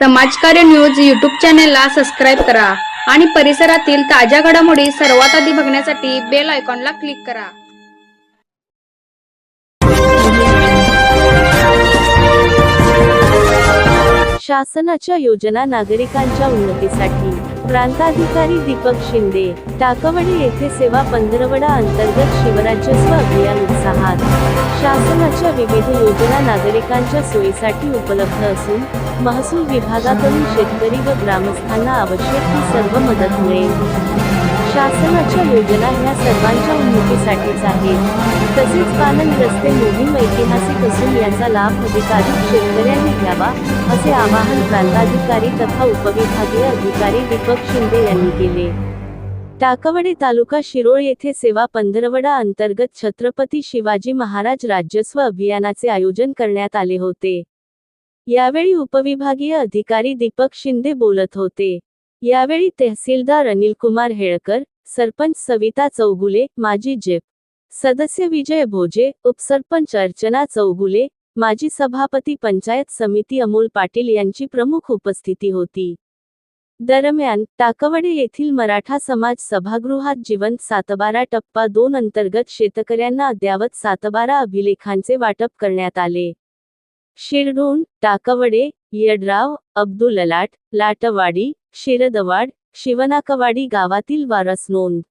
समाजकार्य news YouTube चॅनेलला subscribe करा आणि परिसरातील ताज्या घडामोडी सर्वात आधी बघण्यासाठी बेल आयकॉनला क्लिक करा. शासनाच्या योजना नागरिकांच्या उन्नतीसाठी प्रांताधिकारी दीपक शिंदे टाकवडे येथे सेवा पंधरवडा अंतर्गत शिवराज्यस्व अभियान उत्साह शासनाच्या विविध योजना नागरिकांच्या सोयीसाठी उपलब्ध असून महसूल विभागाकडून शेतकरी व ग्रामस्थांना आवश्यक ती सर्व मदत मिळेल. शासनाच्या योजना ह्या सर्वांच्या उन्नतीसाठीच आहेत. तसेच पालन रस्ते मोहीम ऐतिहासिक असून याचा लाभ अधिकाधिक शेतकऱ्यांनी घ्यावा असे आवाहन प्रांताधिकारी तथा उपविभागीय अधिकारी दीपक शिंदे यांनी केले. टाकवडे तालुका शिरोळ येथे सेवा पंधरवडा अंतर्गत छत्रपती शिवाजी महाराज राज्यस्व अभियानाचे आयोजन करण्यात आले होते. यावेळी उपविभागीय अधिकारी दीपक शिंदे बोलत होते. यावेळी तहसीलदार अनिल कुमार हेळकर सरपंच सविता चौगुले माजी जेप सदस्य विजय भोजे उपसरपंच अर्चना चौगुले माजी सभापती पंचायत समिती अमोल पाटील यांची प्रमुख उपस्थिती होती. दरम्यान टाकवडे येथील मराठा समाज सभागृहात जिवंत सातबारा टप्पा दोन अंतर्गत शेतकऱ्यांना अद्यावत सातबारा अभिलेखांचे वाटप करण्यात आले. शिरढोण टाकवडे यड्राव अब्दुल अलाट लाटवाडी शिरदवाड शिवनाकवाडी गावातील वारस नोंद.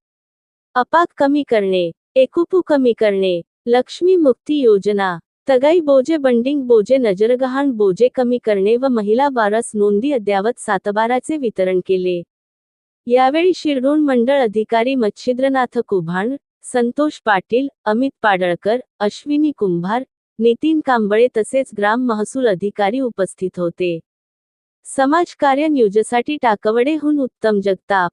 अपाक कमी करणे एकुपू कमी करणे लक्ष्मी मुक्ती योजना. तगाई बोजे बंडिंग बोजे नजरगहाण बोजे कमी करणे व महिला वारस नोंदी अद्यावत सातबाराचे वितरण केले. यावेळी शिरडोण मंडळ अधिकारी मच्छिद्रनाथ कुभाण संतोष पाटील अमित पाडळकर अश्विनी कुंभार नितीन कांबळे तसेच ग्राम महसूल अधिकारी उपस्थित होते. समाजकार्य न्यूजसाठी टाकवडेहून उत्तम जगताप.